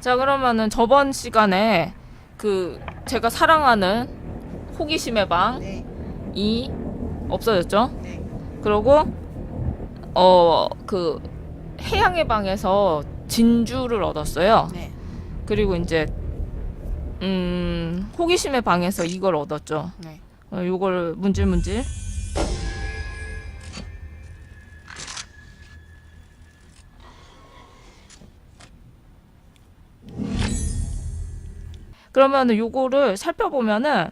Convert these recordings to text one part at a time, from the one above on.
자 그러면은 저번 시간에 그 제가 사랑하는 호기심의 방이 네. 없어졌죠. 네. 그리고 어 그 해양의 방에서 진주를 얻었어요. 네. 그리고 이제 음 호기심의 방에서 이걸 얻었죠. 네. 어, 요걸 문질문질. 그러면은 요거를 살펴보면은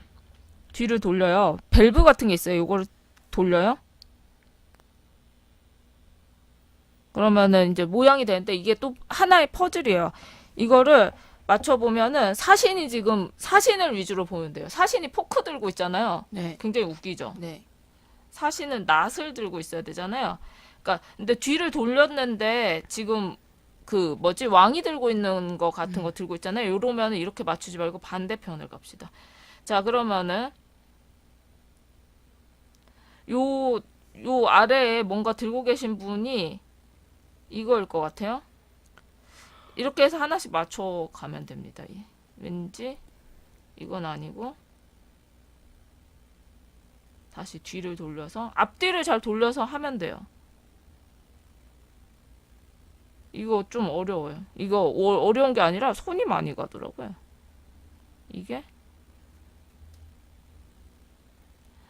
뒤를 돌려요. 밸브 같은 게 있어요. 요거를 돌려요. 그러면은 이제 모양이 되는데 이게 또 하나의 퍼즐이에요. 이거를 맞춰보면은 사신이 지금 사신을 위주로 보면 돼요. 사신이 포크 들고 있잖아요. 네. 굉장히 웃기죠. 네. 사신은 낫을 들고 있어야 되잖아요. 그러니까 근데 뒤를 돌렸는데 지금 그 뭐지 왕이 들고 있는 거 같은 거 들고 있잖아요. 이러면은 이렇게 맞추지 말고 반대편을 갑시다. 자 그러면은 요 요 아래에 뭔가 들고 계신 분이 이거일 것 같아요. 이렇게 해서 하나씩 맞춰 가면 됩니다. 이. 왠지 이건 아니고 다시 뒤를 돌려서 앞뒤를 잘 돌려서 하면 돼요. 이거 좀 어려워요. 이거 어, 어려운 게 아니라 손이 많이 가더라고요. 이게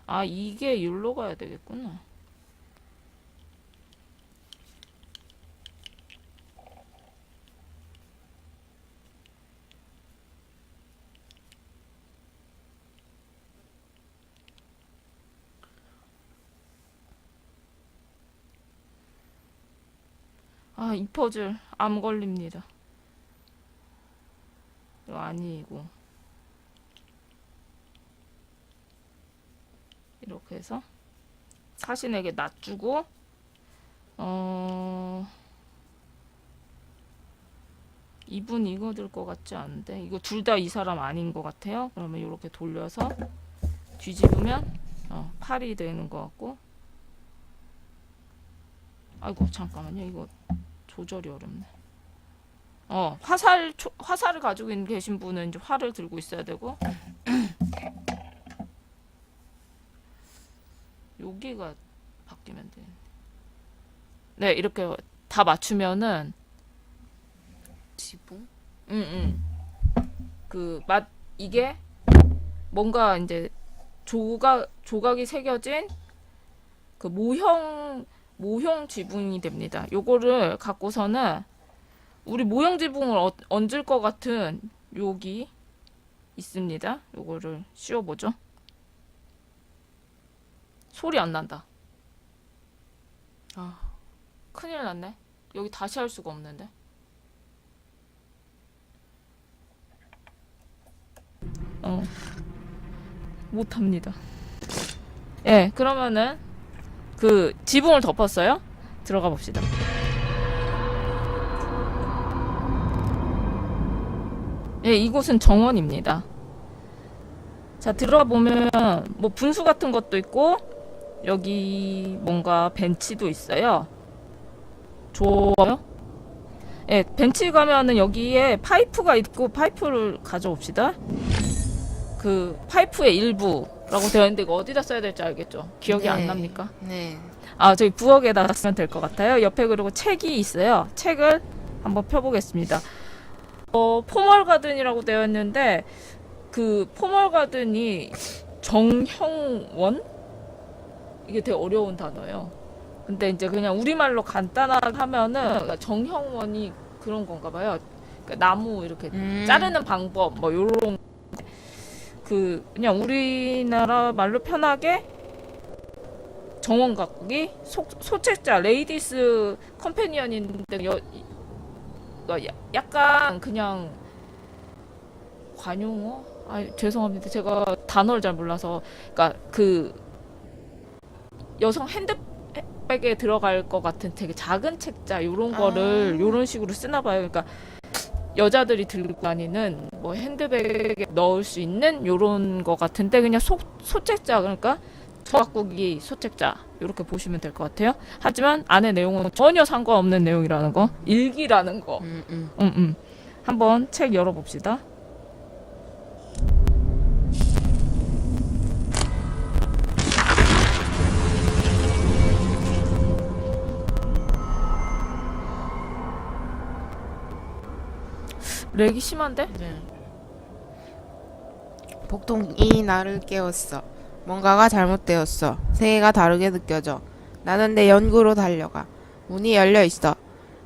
아 이게 일로 가야 되겠구나. 아, 이 퍼즐 암 걸립니다. 이거 아니고. 이렇게 해서 사신에게 놔주고 어 이분 이거 들 것 같지 않은데 이거 둘 다 이 사람 아닌 것 같아요. 그러면 이렇게 돌려서 뒤집으면 어, 팔이 되는 것 같고 아이고 잠깐만요 이거 조절이 어렵네. 어 화살 초, 화살을 가지고 있는 계신 분은 이제 활을 들고 있어야 되고 여기가 바뀌면 되는데. 네 이렇게 다 맞추면은 지붕? 응응 그 맛 이게 뭔가 이제 조각 조각이 새겨진 그 모형 모형 지붕이 됩니다. 요거를 갖고서는 우리 모형 지붕을 어, 얹을 것 같은 여기 있습니다. 요거를 씌워보죠. 소리 안 난다. 아, 큰일 났네. 여기 다시 할 수가 없는데. 어, 못합니다. 예, 그러면은 그 지붕을 덮었어요. 들어가 봅시다. 예, 이곳은 정원입니다. 자, 들어가 보면 뭐 분수 같은 것도 있고 여기 뭔가 벤치도 있어요. 좋아요. 예, 벤치 가면은 여기에 파이프가 있고 파이프를 가져옵시다. 그 파이프의 일부 라고 되어 있는데 이거 어디다 써야 될지 알겠죠? 기억이 안 네. 납니까? 네. 아, 저기 부엌에다 쓰면 될 것 같아요. 옆에 그리고 책이 있어요. 책을 한번 펴보겠습니다. 어, 포멀 가든이라고 되어 있는데 그 포멀 가든이 정형원? 이게 되게 어려운 단어예요. 근데 이제 그냥 우리말로 간단하게 하면은 정형원이 그런 건가 봐요. 그러니까 나무 이렇게 음. 자르는 방법 뭐 요런 그 그냥 우리나라 말로 편하게 정원 가꾸기? 소, 소책자 레이디스 컴패니언인데 여, 야- 약간 그냥 관용어? 아 죄송합니다. 제가 단어를 잘 몰라서. 그러니까 그 여성 핸드백에 들어갈 것 같은 되게 작은 책자 요런 거를 아. 요런 식으로 쓰나 봐요. 그러니까 여자들이 들고 다니는 뭐 핸드백에 넣을 수 있는 요런 거 같은데 그냥 소, 소책자 그러니까 저각국이 소책자 이렇게 보시면 될 것 같아요. 하지만 안에 내용은 전혀 상관없는 내용이라는 거, 일기라는 거. 음, 음. 음, 음. 한번 책 열어봅시다. 렉이 심한데? 네. 복통이 나를 깨웠어. 뭔가가 잘못되었어. 세계가 다르게 느껴져. 나는 내 연구로 달려가. 문이 열려 있어.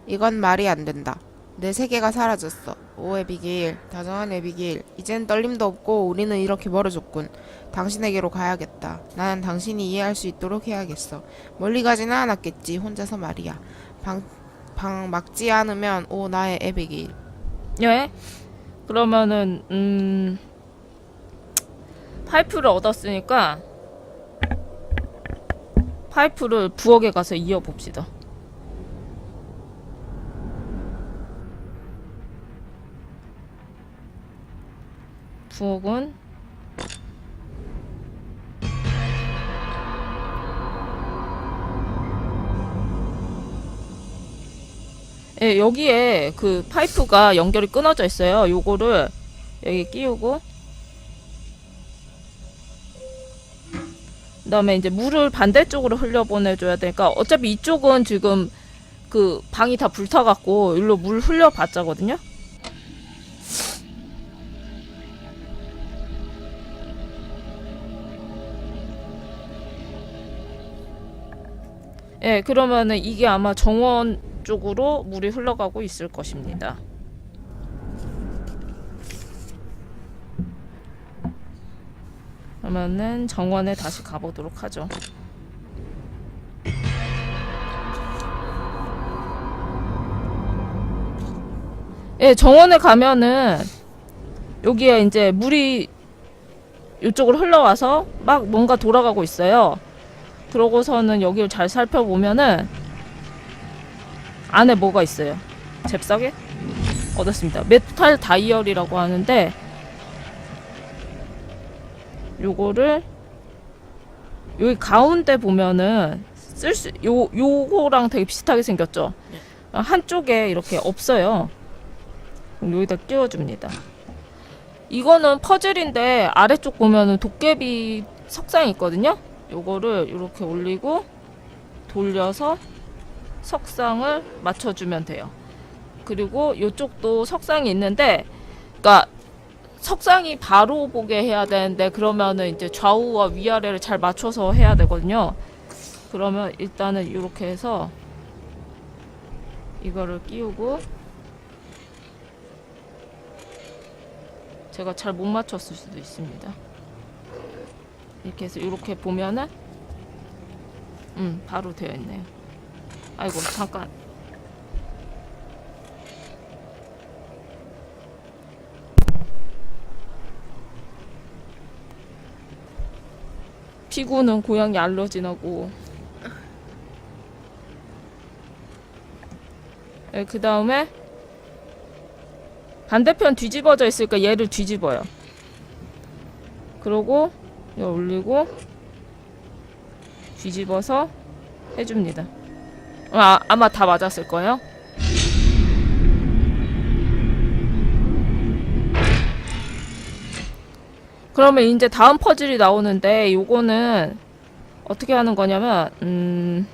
이건 말이 안 된다. 내 세계가 사라졌어. 오 에비게일, 다정한 에비게일. 이젠 떨림도 없고 우리는 이렇게 멀어졌군. 당신에게로 가야겠다. 나는 당신이 이해할 수 있도록 해야겠어. 멀리 가지는 않았겠지. 혼자서 말이야. 방, 방 막지 않으면 오 나의 에비게일. 예. 그러면은 음 파이프를 얻었으니까 파이프를 부엌에 가서 이어 봅시다. 부엌은 예, 여기에 그 파이프가 연결이 끊어져 있어요. 요거를 여기 끼우고 그다음에 이제 물을 반대쪽으로 흘려 보내줘야 되니까 어차피 이쪽은 지금 그 방이 다 불타갖고 일로 물 흘려 봤자거든요. 예, 그러면은 이게 아마 정원 쪽으로 물이 흘러가고 있을 것입니다. 그러면은 정원에 다시 가보도록 하죠. 예, 정원에 가면은 여기에 이제 물이 이쪽으로 흘러와서 막 뭔가 돌아가고 있어요. 그러고서는 여기를 잘 살펴보면은 안에 뭐가 있어요? 잽싸게 얻었습니다. 메탈 다이얼이라고 하는데 요거를 여기 가운데 보면은 쓸 수 요 요거랑 되게 비슷하게 생겼죠. 한쪽에 이렇게 없어요. 여기다 끼워줍니다. 이거는 퍼즐인데 아래쪽 보면은 도깨비 석상이 있거든요. 요거를 이렇게 올리고 돌려서 석상을 맞춰주면 돼요. 그리고 이쪽도 석상이 있는데, 그러니까 석상이 바로 보게 해야 되는데 그러면은 이제 좌우와 위아래를 잘 맞춰서 해야 되거든요. 그러면 일단은 이렇게 해서 이거를 끼우고 제가 잘 못 맞췄을 수도 있습니다. 이렇게 해서 이렇게 보면은 음 바로 되어 있네요. 아이고 잠깐. 피구는 고양이 알러지나고. 네, 그 다음에 반대편 뒤집어져 있으니까 얘를 뒤집어요. 그러고 올리고 뒤집어서 해줍니다 아, 아마 다 맞았을 거예요. 그러면 이제 다음 퍼즐이 나오는데 요거는 어떻게 하는 거냐면 음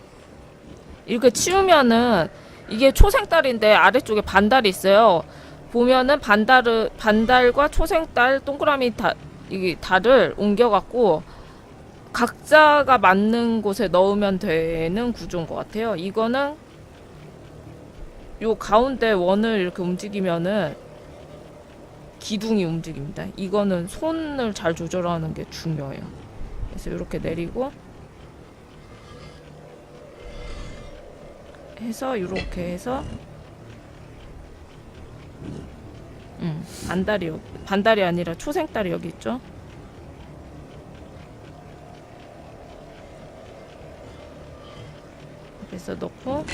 이렇게 치우면은 이게 초생달인데 아래쪽에 반달이 있어요. 보면은 반달을 반달과 초생달 동그라미 다 이게 달을 옮겨 갖고 각자가 맞는 곳에 넣으면 되는 구조인 것 같아요. 이거는 요 가운데 원을 이렇게 움직이면은 기둥이 움직입니다. 이거는 손을 잘 조절하는 게 중요해요. 그래서 이렇게 내리고 해서 이렇게 해서 음, 여기, 반달이 아니라 초생달이 여기 있죠. 그래서 넣고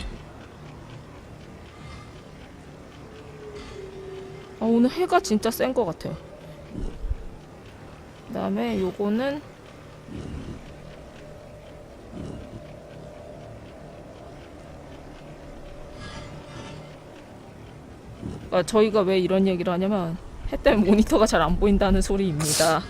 아, 오늘 해가 진짜 센 것 같아요. 그 다음에 요거는 그러니까 저희가 왜 이런 얘기를 하냐면 해 때문에 모니터가 잘 안 보인다는 소리입니다.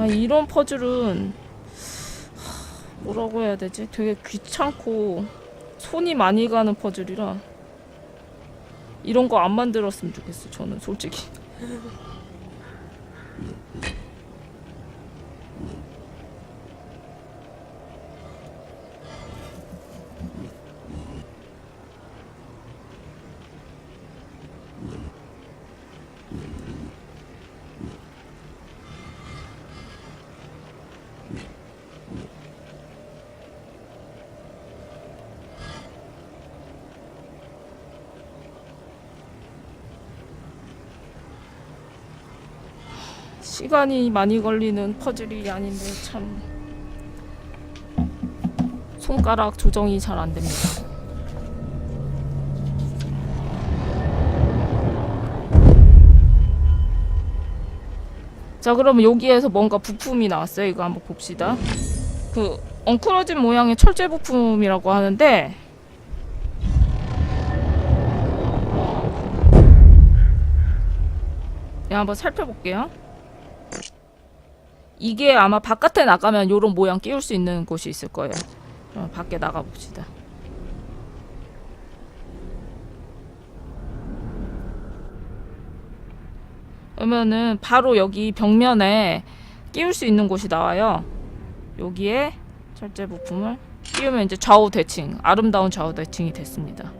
아 이런 퍼즐은 하, 뭐라고 해야 되지? 되게 귀찮고 손이 많이 가는 퍼즐이라 이런 거 안 만들었으면 좋겠어 저는 솔직히 시간이 많이 걸리는 퍼즐이 아닌데 참 손가락 조정이 잘 안 됩니다. 자, 그러면 여기에서 뭔가 부품이 나왔어요. 이거 한번 봅시다. 그 엉클어진 모양의 철제 부품이라고 하는데 예, 한번 살펴볼게요. 이게 아마 바깥에 나가면 요런 모양 끼울 수 있는 곳이 있을 거예요. 그럼 밖에 나가 봅시다. 그러면은 바로 여기 벽면에 끼울 수 있는 곳이 나와요. 여기에 철제 부품을 끼우면 이제 좌우 대칭, 아름다운 좌우 대칭이 됐습니다.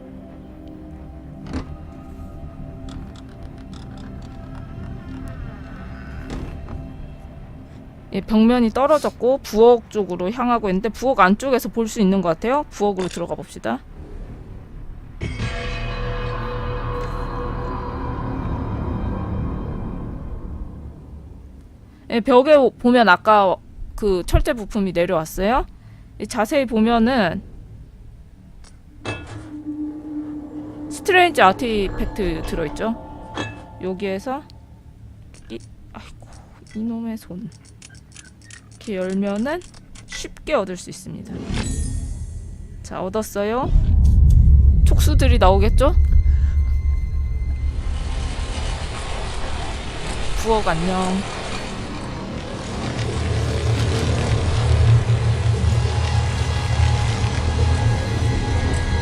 예, 벽면이 떨어졌고 부엌 쪽으로 향하고 있는데 부엌 안쪽에서 볼 수 있는 것 같아요. 부엌으로 들어가 봅시다. 예, 벽에 오- 보면 아까 그 철제 부품이 내려왔어요. 이 자세히 보면은 스트레인지 아티팩트 들어있죠. 여기에서 이, 아이고 이놈의 손. 이렇게 열면은 쉽게 얻을 수 있습니다. 자, 얻었어요. 촉수들이 나오겠죠? 부엌 안녕.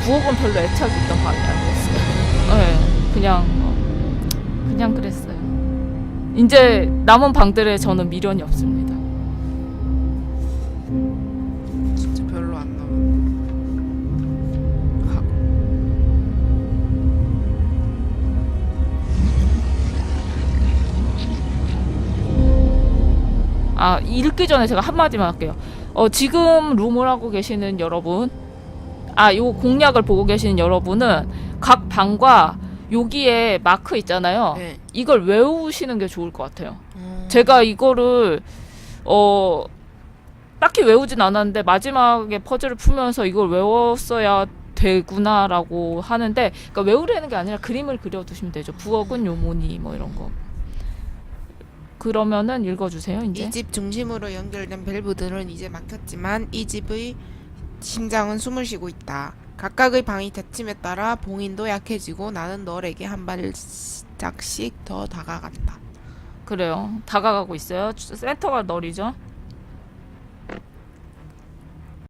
부엌은 별로 애착이 있던 방이 아니었어요. 네, 그냥 어, 그냥 그랬어요. 이제 남은 방들에 저는 미련이 없습니다. 아 읽기 전에 제가 한마디만 할게요. 어, 지금 룸을 하고 계시는 여러분, 아, 요 공략을 보고 계시는 여러분은 각 방과 여기에 마크 있잖아요. 네. 이걸 외우시는 게 좋을 것 같아요. 음, 제가 이거를 어 딱히 외우진 않았는데 마지막에 퍼즐을 풀면서 이걸 외웠어야 되구나라고 하는데 그러니까 외우려는 게 아니라 그림을 그려두시면 되죠. 부엌은 요모니 뭐 이런 거. 그러면은 읽어주세요 이제. 이 집 중심으로 연결된 밸브들은 이제 막혔지만 이 집의 심장은 숨을 쉬고 있다. 각각의 방이 닫힘에 따라 봉인도 약해지고 나는 널에게 한 발짝씩 더 다가간다. 그래요. 다가가고 있어요. 센터가 널이죠.